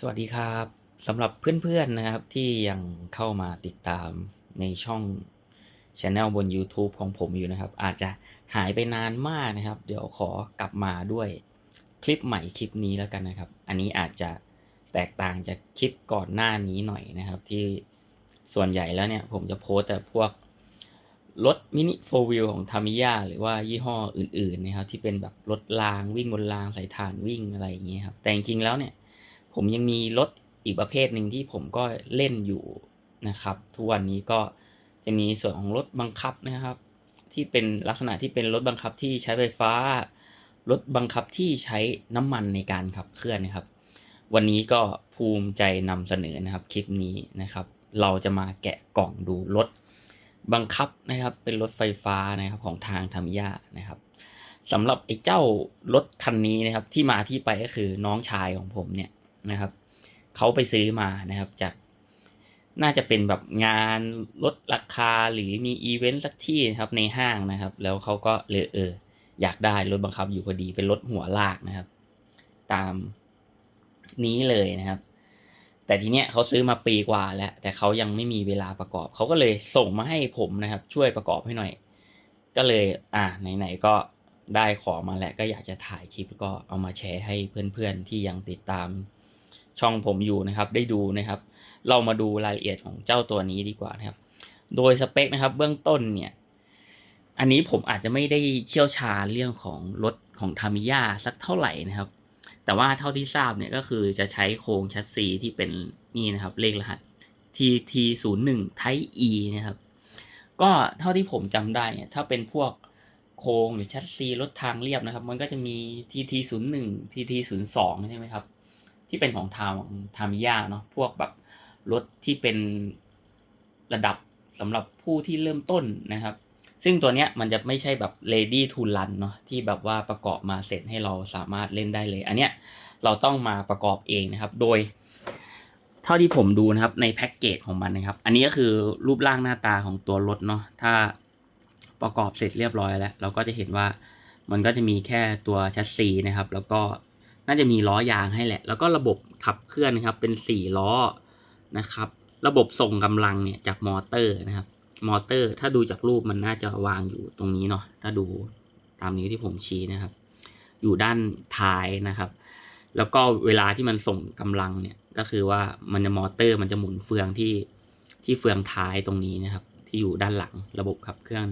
สวัสดีครับสำหรับเพื่อนๆนะครับที่ยังเข้ามาติดตามในช่องช anel บน YouTube ของผมอยู่นะครับ อาจจะหายไปนานมากนะครับ เดี๋ยวขอกลับมาด้วยคลิปใหม่คลิปนี้แล้วกันนะครับ อันนี้อาจจะแตกต่างจากคลิปก่อนหน้านี้หน่อยนะครับ ที่ส่วนใหญ่แล้วเนี่ยผมจะโพสแต่พวกรถมินิโฟวิลของทามิยาหรือว่ายี่ห้ออื่นๆนะครับที่เป็นแบบรถรางวิ่งบนรางสายถ่านวิ่งอะไรอย่างเงี้ยครับแต่จริงๆแล้วเนี่ย ผมยังมีรถอีกประเภทหนึ่งที่ผมก็เล่นอยู่นะครับ ทุกวันนี้ก็จะมีส่วนของรถบังคับนะครับ ที่เป็นลักษณะที่เป็นรถบังคับที่ใช้ไฟฟ้ารถบังคับที่ใช้น้ำมันในการขับเคลื่อนนะครับ วันนี้ก็ภูมิใจนำเสนอนะครับคลิปนี้นะครับ เราจะมาแกะกล่องดูรถบังคับนะครับ เป็นรถไฟฟ้านะครับของทางธรรมยานะครับสำหรับไอ้เจ้ารถคันนี้นะครับที่มาที่ไปก็คือน้องชายของผมเนี่ย นะครับเขาไปซื้อมานะครับจากน่าจะเป็นแบบงานลดราคาหรือมีอีเวนต์สักที่นะครับในห้างนะครับ แล้วเขาก็เลยเอออยากได้รถบังคับอยู่พอดีเป็นรถหัวลากนะครับ ตามนี้เลยนะครับ แต่ทีเนี้ยเขาซื้อมาปีกว่าแล้ว แต่เขายังไม่มีเวลาประกอบ เขาก็เลยส่งมาให้ผมนะครับ ช่วยประกอบให้หน่อย ก็เลยอ่าไหนๆก็ได้ของมาแล้วก็อยากจะถ่ายคลิปก็เอามาแชร์ให้เพื่อนๆที่ยังติดตาม ช่องผมอยู่นะครับได้ดูนะครับ เรามาดูรายละเอียดของเจ้าตัวนี้ดีกว่านะครับ โดยสเปคนะครับเบื้องต้นเนี่ยอันนี้ผมอาจจะไม่ได้เชี่ยวชาญเรื่องของรถของทามิยาสักเท่าไหร่นะครับ แต่ว่าเท่าที่ทราบเนี่ยก็คือจะใช้โครงชัสซีที่เป็นนี่นะครับเลขรหัส TT 0 1 Type E นะครับ ก็เท่าที่ผมจำได้เนี่ยถ้าเป็นพวกโครงหรือชัสซีรถทางเรียบนะครับ มันก็จะมี TT 0 1 TT 0 2 ใช่ไหมครับ ที่เป็นของทางทามิยาเนาะพวกแบบรถที่เป็นระดับสำหรับผู้ที่เริ่มต้นนะครับ ซึ่งตัวเนี้ยมันจะไม่ใช่แบบ ready to run เนาะที่แบบว่าประกอบมาเสร็จให้เราสามารถเล่นได้เลย อันเนี้ยเราต้องมาประกอบเองนะครับ โดย เท่าที่ผมดูนะครับในแพ็กเกจของมันนะครับ อันนี้ก็คือรูปร่างหน้าตาของตัวรถเนาะถ้าประกอบเสร็จเรียบร้อยแล้ว เราก็จะเห็นว่ามันก็จะมีแค่ตัวแชสซีนะครับ แล้วก็ น่าจะมีล้อยางให้แหละ แล้วก็ระบบขับเคลื่อนนะครับเป็นสี่ล้อนะครับ ระบบส่งกำลังเนี่ยจากมอเตอร์นะครับ มอเตอร์ ถ้าดูจากรูปมันน่าจะวางอยู่ตรงนี้เนาะถ้าดูตามนิ้วที่ผมชี้นะครับ อยู่ด้านท้ายนะครับ แล้วก็เวลาที่มันส่งกำลังเนี่ยก็คือว่ามันจะมอเตอร์มันจะหมุนเฟืองที่ที่เฟืองท้ายตรงนี้นะครับ ที่อยู่ด้านหลังระบบขับเคลื่อน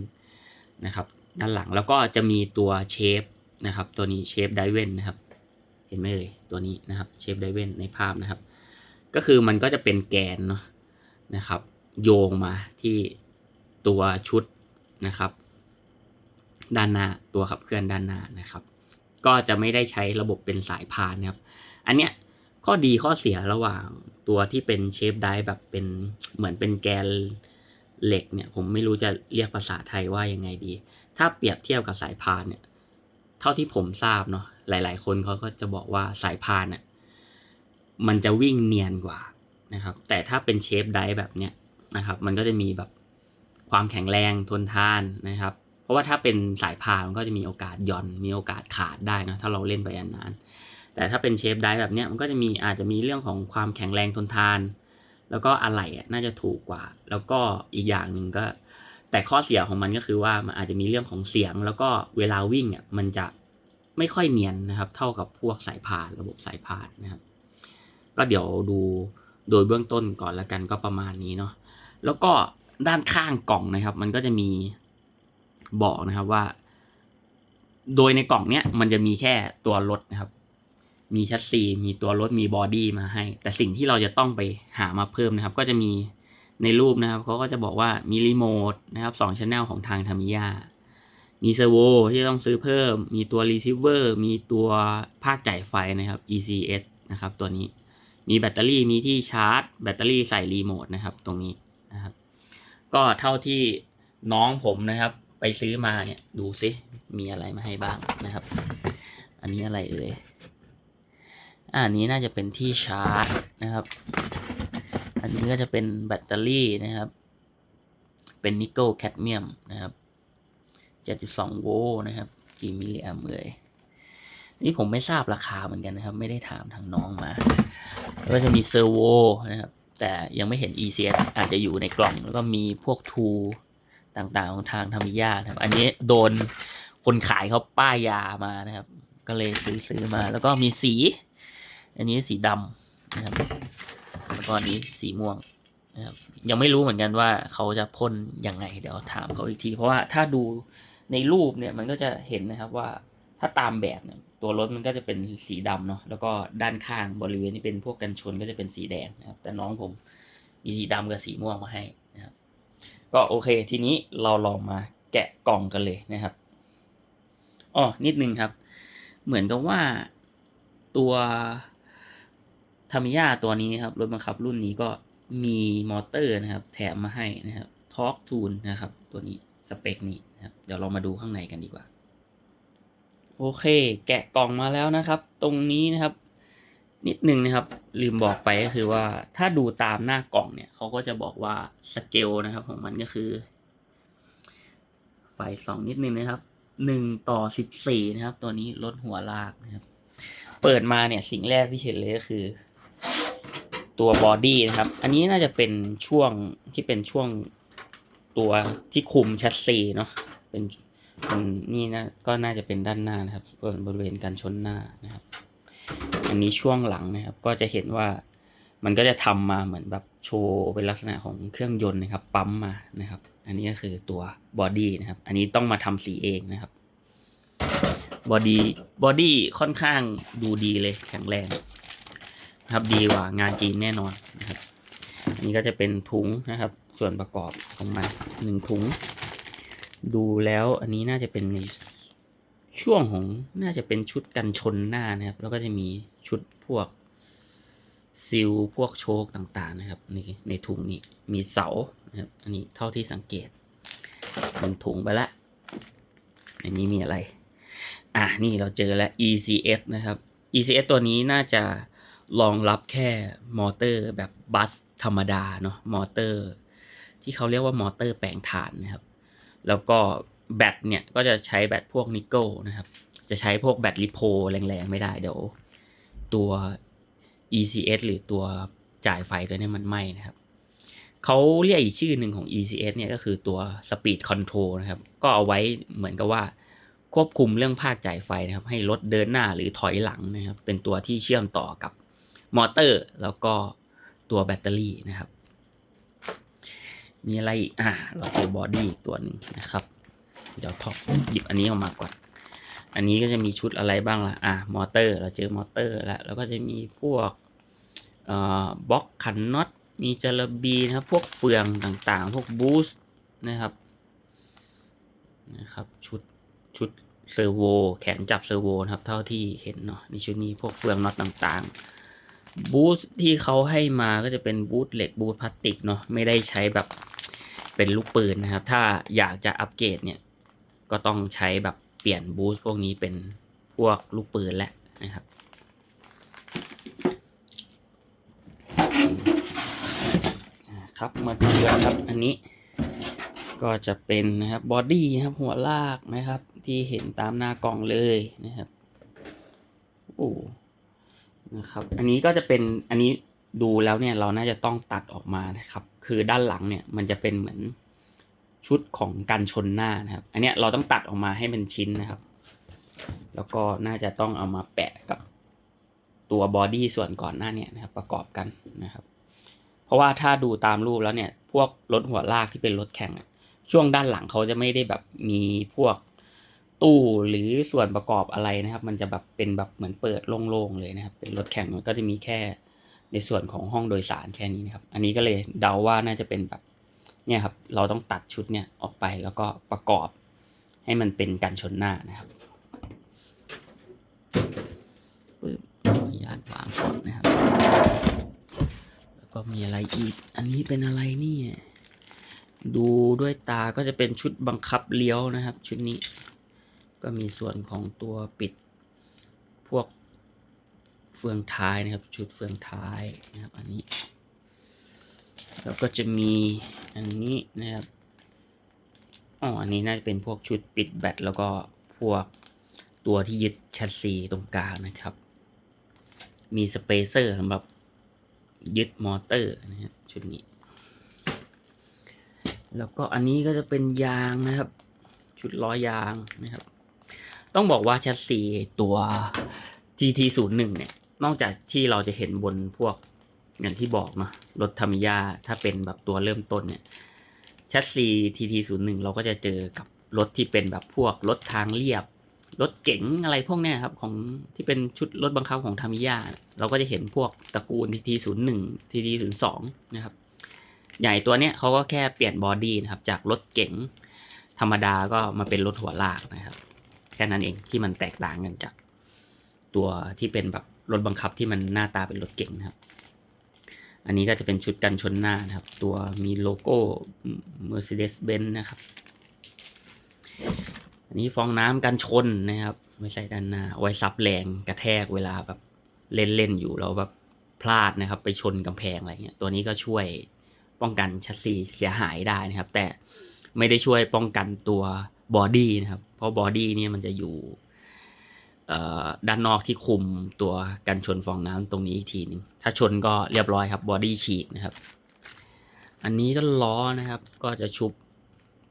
นะครับ ด้านหลังแล้วก็จะมีตัวเชฟนะครับ ตัวนี้เชฟไดเวนนะครับ ห็นไหมเอ่ยตัวนี้นะครับเชฟไดเวนในภาพนะครับ ก็คือมันก็จะเป็นแกนเนาะนะครับ โยงมาที่ตัวชุดนะครับ ด้านหน้าตัวขับเคลื่อนด้านหน้านะครับ ก็จะไม่ได้ใช้ระบบเป็นสายพานนะครับ อันเนี้ยข้อดีข้อเสียระหว่างตัวที่เป็นเชฟไดแบบเป็นเหมือนเป็นแกนเหล็กเนี่ยผมไม่รู้จะเรียกภาษาไทยว่ายังไงดี ถ้าเปรียบเทียบกับสายพานเนี่ย เท่าที่ผมทราบเนาะ หลาย ๆ คนเขาก็จะบอกว่าสายพานเนี่ยมันจะวิ่งเนียนกว่านะครับ แต่ถ้าเป็นเชฟไดแบบเนี้ยนะครับ มันก็จะมีแบบความแข็งแรงทนทานนะครับ เพราะว่าถ้าเป็นสายพานมันก็จะมีโอกาสย่อน มีโอกาสขาดได้นะถ้าเราเล่นไปนานๆแต่ถ้าเป็นเชฟไดแบบเนี้ยมันก็จะมีอาจจะมีเรื่องของความแข็งแรงทนทาน แล้วก็อะไหล่น่าจะถูกกว่า แล้วก็อีกอย่างหนึ่งก็ แต่ข้อเสียของมันก็คือว่ามันอาจจะมีเรื่องของเสียง แล้วก็เวลาวิ่งอะมันจะ ไม่ค่อยเนียนนะครับ เท่ากับพวกสายพานระบบสายพานนะครับ ก็เดี๋ยวดูโดยเบื้องต้นก่อนแล้วกันก็ประมาณนี้เนาะแล้วก็ด้านข้างกล่องนะครับ มันก็จะมีบอกนะครับว่า โดยในกล่องเนี้ยมันจะมีแค่ตัวรถนะครับ มีชัสซีมีตัวรถมีบอดี้มาให้ แต่สิ่งที่เราจะต้องไปหามาเพิ่มนะครับ ก็จะมีในรูปนะครับเขาก็จะบอกว่ามีรีโมทนะครับสองช่องของทางทามิยา มีเซอร์โวที่ต้องซื้อเพิ่ม มีตัวรีเซิเวอร์มีตัวภาคจ่ายไฟนะครับ ECS นะครับตัวนี้ มีแบตเตอรี่มีที่ชาร์จ แบตเตอรี่ใส่รีโมทนะครับตรงนี้นะครับ ก็เท่าที่น้องผมนะครับ ไปซื้อมาเนี่ยดูซิมีอะไรมาให้บ้างนะครับ อันนี้อะไรเอ่ยอันนี้น่าจะเป็นที่ชาร์จนะครับ อันนี้ก็จะเป็นแบตเตอรี่นะครับ เป็นนิกเกิลแคดเมียมนะครับ 72 โวลต์นะครับ กี่มิลลิแอมเอ่ยนี่ผมไม่ทราบราคาเหมือนกันนะครับ ไม่ได้ถามทางน้องมา ก็จะมีเซอร์โวนะครับ แต่ยังไม่เห็น ECS อาจจะอยู่ในกล่อง แล้วก็มีพวกทูต่างๆของทางธรรมิยาครับ อันนี้โดนคนขายเขาป้ายยามานะครับ ก็เลยซื้อซื้อมา แล้วก็มีสี อันนี้สีดำนะครับ แล้วก็นนี้สีม่วงนะครับ ยังไม่รู้เหมือนกันว่าเขาจะพ่นยังไง เดี๋ยวถามเขาอีกที เพราะว่าถ้าดู ในรูปเนี่ยมันก็จะเห็นนะครับว่าถ้าตามแบบเนี่ยตัวรถมันก็จะเป็นสีดำเนาะแล้วก็ด้านข้างบริเวณที่เป็นพวกกันชนก็จะเป็นสีแดงนะครับ แต่น้องผมมีสีดำกับสีม่วงมาให้นะครับก็โอเค ทีนี้เราลองมาแกะกล่องกันเลยนะครับอ๋อนิดนึงครับ เหมือนกับว่าตัวธรรมิยาตัวนี้ครับรถบังคับรุ่นนี้ก็มีมอเตอร์นะครับ แถมมาให้นะครับทอร์กทูนนะครับ ตัวนี้สเปคนี้ นะครับเดี๋ยวเรามาดูข้างในกันดีกว่า โอเค แกะกล่องมาแล้วนะครับ ตรงนี้นะครับ นิดนึงนะครับ ลืมบอกไปก็คือว่าถ้าดูตามหน้ากล่องเนี่ยเขาก็จะบอกว่าสเกลนะครับ ของมันก็คือไฟสองนิดนึงนะครับหนึ่งต่อสิบสี่นะครับ ตัวนี้ลดหัวลากนะครับ เปิดมาเนี่ยสิ่งแรกที่เห็นเลยก็คือ ตัวบอดี้นะครับ อันนี้น่าจะเป็นช่วงที่เป็นช่วงตัวที่คุมแชสซีเนาะ เป็นนี่นะก็น่าจะเป็นด้านหน้านะครับส่วนบริเวณการชนหน้านะครับ อันนี้ช่วงหลังนะครับ ก็จะเห็นว่ามันก็จะทำมาเหมือนแบบโชว์เป็นลักษณะของเครื่องยนต์นะครับ ปั๊มมานะครับ อันนี้ก็คือตัวบอดี้นะครับ อันนี้ต้องมาทำสีเองนะครับบอดี้บอดี้ค่อนข้างดูดีเลยแข็งแรงนะครับดีกว่างานจีนแน่นอนนะครับ อันนี้ก็จะเป็นถุงนะครับ ส่วนประกอบของมันหนึ่งถุง ดูแล้วอันนี้น่าจะเป็นในช่วงของน่าจะเป็นชุดกันชนหน้านะครับ แล้วก็จะมีชุดพวกซิลพวกโชคต่างๆนะครับในในถุงนี้มีเสานะครับอันนี้เท่าที่สังเกตเป็นถุงไปละอันนี้มีอะไร อะนี่เราเจอแล้ว ECS นะครับ ECS ตัวนี้น่าจะรองรับแค่มอเตอร์แบบบัสธรรมดาเนาะมอเตอร์ ที่เขาเรียกว่ามอเตอร์แปลงถ่านนะครับ แล้วก็แบตเนี่ยก็จะใช้แบตพวกนิกเกิลนะครับ จะใช้พวกแบตลิโพแรงๆ ไม่ได้เดี๋ยวตัว ECS หรือตัวจ่ายไฟตัวนี้มันไหม้นะครับเขาเรียกอีกชื่อหนึ่งของ ECS เนี่ยก็คือตัว Speed Control นะครับ ก็เอาไว้เหมือนกับว่าควบคุมเรื่องภาคจ่ายไฟนะครับ ให้รถเดินหน้าหรือถอยหลังนะครับ เป็นตัวที่เชื่อมต่อกับมอเตอร์ แล้วก็ตัวแบตเตอรี่นะครับ มีอะไรอีกอ่าเราเจอบอดี้อีกตัวหนึ่งนะครับ เดี๋ยวท็อปหยิบอันนี้ออกมาก่อน อันนี้ก็จะมีชุดอะไรบ้างล่ะ อ่ามอเตอร์ เราเจอมอเตอร์แล้วแล้วก็จะมีพวกเอ่อบล็อกขันน็อต มีจระบีนะครับ พวกเฟืองต่างๆ พวกบูสต์นะครับ นะครับ ชุดชุดเซอร์โวแขนจับเซอร์โวนะครับ เท่าที่เห็นเนาะในชุดนี้พวกเฟืองน็อตต่างๆ บูสต์ที่เขาให้มาก็จะเป็นบูสต์เหล็กบูสต์พลาสติกเนาะไม่ได้ใช้แบบ เป็นลูกปืนนะครับ ถ้าอยากจะอัปเกรดเนี่ย ก็ต้องใช้แบบเปลี่ยนบูสต์พวกนี้เป็นพวกลูกปืนแล้วนะครับ ครับมาดูกันครับอันนี้ก็จะเป็นนะครับบอดี้นะครับหัวลากนะครับ ที่เห็นตามหน้ากล่องเลยนะครับโอ้นะครับ อันนี้ก็จะเป็นอันนี้ ดูแล้วเนี่ยเราน่าจะต้องตัดออกมานะครับ คือด้านหลังเนี่ยมันจะเป็นเหมือนชุดของกันชนหน้านะครับ อันนี้เราต้องตัดออกมาให้เป็นชิ้นนะครับ แล้วก็น่าจะต้องเอามาแปะกับตัวบอดี้ส่วนก่อนหน้าเนี่ยนะครับ ประกอบกันนะครับ เพราะว่าถ้าดูตามรูปแล้วเนี่ย พวกรถหัวลากที่เป็นรถแข่งอะช่วงด้านหลังเขาจะไม่ได้แบบมีพวกตู้หรือส่วนประกอบอะไรนะครับ มันจะแบบเป็นแบบเหมือนเปิดโล่งๆเลยนะครับ เป็นรถแข่งมันก็จะมีแค่ ในส่วนของห้องโดยสารแค่นี้นะครับ อันนี้ก็เลยเดาว่าน่าจะเป็นแบบเนี่ยครับ เราต้องตัดชุดเนี่ยออกไปแล้วก็ประกอบให้มันเป็นกันชนหน้านะครับปึ๊บขออนุญาตวางก่อนนะครับ แล้วก็มีอะไรอีก อันนี้เป็นอะไรเนี่ย ดูด้วยตาก็จะเป็นชุดบังคับเลี้ยวนะครับ ชุดนี้ ก็มีส่วนของตัวปิดพวก ฟืองท้ายนะครับ ชุดเฟืองท้ายนะครับ อันนี้ แล้วก็จะมีอันนี้นะครับอ๋ออันนี้น่าจะเป็นพวกชุดปิดแบตแล้วก็พวกตัวที่ยึดแชสซีตรงกลางนะครับ มีสเปเซอร์สำหรับยึดมอเตอร์นะฮะชุดนี้ แล้วก็อันนี้ก็จะเป็นยางนะครับ ชุดล้อยางนะครับ ต้องบอกว่าแชสซีตัว GT01 เนี่ย นอกจากที่เราจะเห็นบนพวกอย่างที่บอกเนาะรถธรรมิยาถ้าเป็นแบบตัวเริ่มต้นเนี่ยแชสซี TT01 เราก็จะเจอกับรถที่เป็นแบบพวกรถทางเรียบ รถเก๋งอะไรพวกเนี้ยครับของที่เป็นชุดรถบังคับของธรรมิยาเราก็จะเห็นพวกตระกูล TT01 TT02 นะครับ ใหญ่ตัวเนี้ยเขาก็แค่เปลี่ยนบอดี้นะครับ จากรถเก๋งธรรมดาก็มาเป็นรถหัวลากนะครับ แค่นั้นเองที่มันแตกต่างกันจากตัวที่เป็นแบบ รถบังคับที่มันหน้าตาเป็นรถเก๋งนะครับ อันนี้ก็จะเป็นชุดกันชนหน้านะครับ ตัวมีโลโก้ Mercedes-Benz นะครับ อันนี้ฟองน้ำกันชนนะครับไม่ใช่ด้านหน้าไว้ซับแรงกระแทกเวลาแบบเล่นเล่นๆอยู่แล้วแบบพลาดนะครับ ไปชนกำแพงอะไรเงี้ยตัวนี้ก็ช่วยป้องกันชัสซีเสียหายได้นะครับ แต่ไม่ได้ช่วยป้องกันตัวบอดี้นะครับ เพราะบอดี้เนี่ยมันจะอยู่ ด้านนอกที่คุมตัวกันชนฟองน้ำตรงนี้อีกทีหนึงถ้าชนก็เรียบร้อยครับบอดี้ฉีกนะครับ อันนี้ก็ล้อนะครับ ก็จะชุบ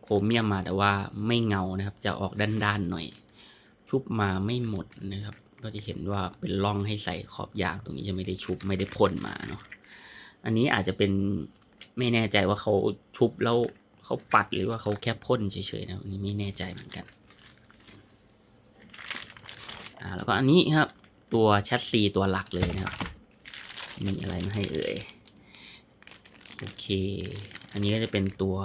โครเมียมมาแต่ว่าไม่เงานะครับ จะออกด้านๆหน่อย ชุบมาไม่หมดนะครับ ก็จะเห็นว่าเป็นร่องให้ใส่ขอบยางตรงนี้จะไม่ได้ชุบไม่ได้พ่นมาเนาะอันนี้อาจจะเป็นไม่แน่ใจว่าเขาชุบแล้วเขาปัดหรือว่าเขาแค่พ่นเฉยๆนะอันนี้ไม่แน่ใจเหมือนกัน อ่าแล้วก็อันนี้ครับ ตัวแชสซีตัวหลักเลยนะครับมีอะไรมาให้เอ่ยโอเค อันนี้ก็จะเป็นตัว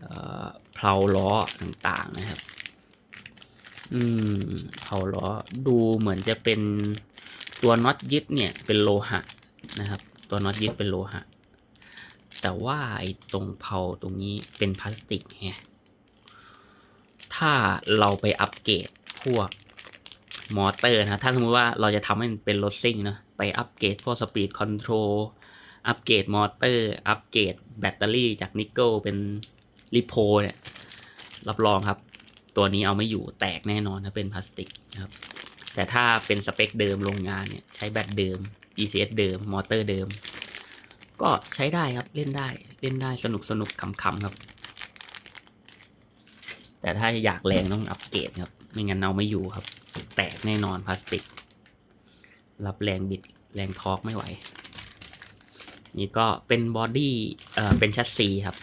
เอ่อเพลาล้อต่างๆนะครับ อืมเพลาล้อดูเหมือนจะเป็นตัวน็อตยึดเนี่ยเป็นโลหะนะครับ ตัวน็อตยึดเป็นโลหะ แต่ว่าไอ้ตรงเพลาตรงนี้เป็นพลาสติกไงถ้าเราไปอัปเกรดพวก มอเตอร์นะถ้าสมมติว่าเราจะทำให้มันเป็นรถซิ่งเนอะไปอัปเกรดพวกสปีดคอนโทรลอัปเกรดมอเตอร์ อัปเกรดแบตเตอรี่จากนิกเกิลเป็นลิโพเนี่ย รับรองครับ ตัวนี้เอาไม่อยู่แตกแน่นอนถ้าเป็นพลาสติกนะครับ แต่ถ้าเป็นสเปคเดิมโรงงานเนี่ย ใช้แบตเดิม ECS เดิม มอเตอร์เดิม ก็ใช้ได้ครับเล่นได้เล่นได้สนุกสนุกขำๆครับ แต่ถ้าอยากแรงต้องอัปเกรดครับ ไม่งั้นเอาไม่อยู่ครับ แตกแน่นอนพลาสติก รับแรงบิดแรงทอร์กไม่ไหว นี่ก็เป็นบอดี้เอ่อเป็นแชสซีครับ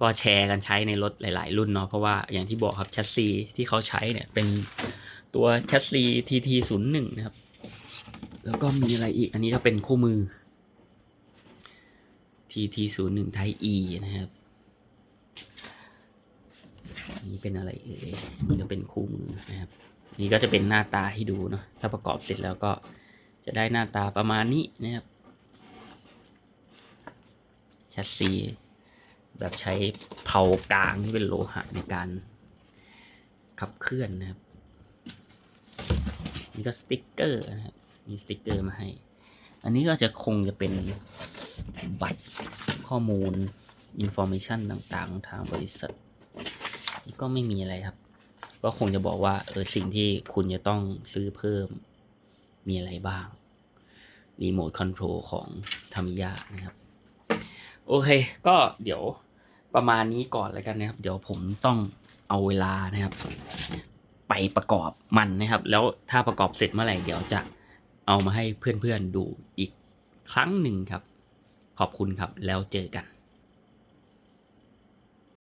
ก็แชร์กันใช้ในรถหลาย ๆ รุ่นเนาะเพราะว่าอย่างที่บอกครับแชสซีที่เขาใช้เนี่ยเป็นตัวแชสซี TT01 นะครับ แล้วก็มีอะไรอีก อันนี้ก็เป็นคู่มือ TT01 Type E นะครับ นนี้เป็นอะไรเอ่ยนี่ก็เป็นคู่มือนะครับ นี่ก็จะเป็นหน้าตาให้ดูเนาะถ้าประกอบเสร็จแล้วก็จะได้หน้าตาประมาณนี้นะครับแชสซีแบบใช้เผากลางที่เป็นโลหะในการขับเคลื่อนนะครับนี่ก็สติกเกอร์นะครับมีสติกเกอร์มาให้ อันนี้ก็จะคงจะเป็นบัตรข้อมูลอินโฟ a t ชันต่างๆของทางบริษัท ก็ไม่มีอะไรครับ ก็คงจะบอกว่า เออสิ่งที่คุณจะต้องซื้อเพิ่มมีอะไรบ้างรีโมทคอนโทรลของธรรมิยานะครับ โอเค ก็เดี๋ยวประมาณนี้ก่อนแล้วกันนะครับ เดี๋ยวผมต้องเอาเวลานะครับ ไปประกอบมันนะครับ แล้วถ้าประกอบเสร็จเมื่อไหร่เดี๋ยวจะเอามาให้เพื่อนๆดูอีกครั้งหนึ่งครับ ขอบคุณครับแล้วเจอกัน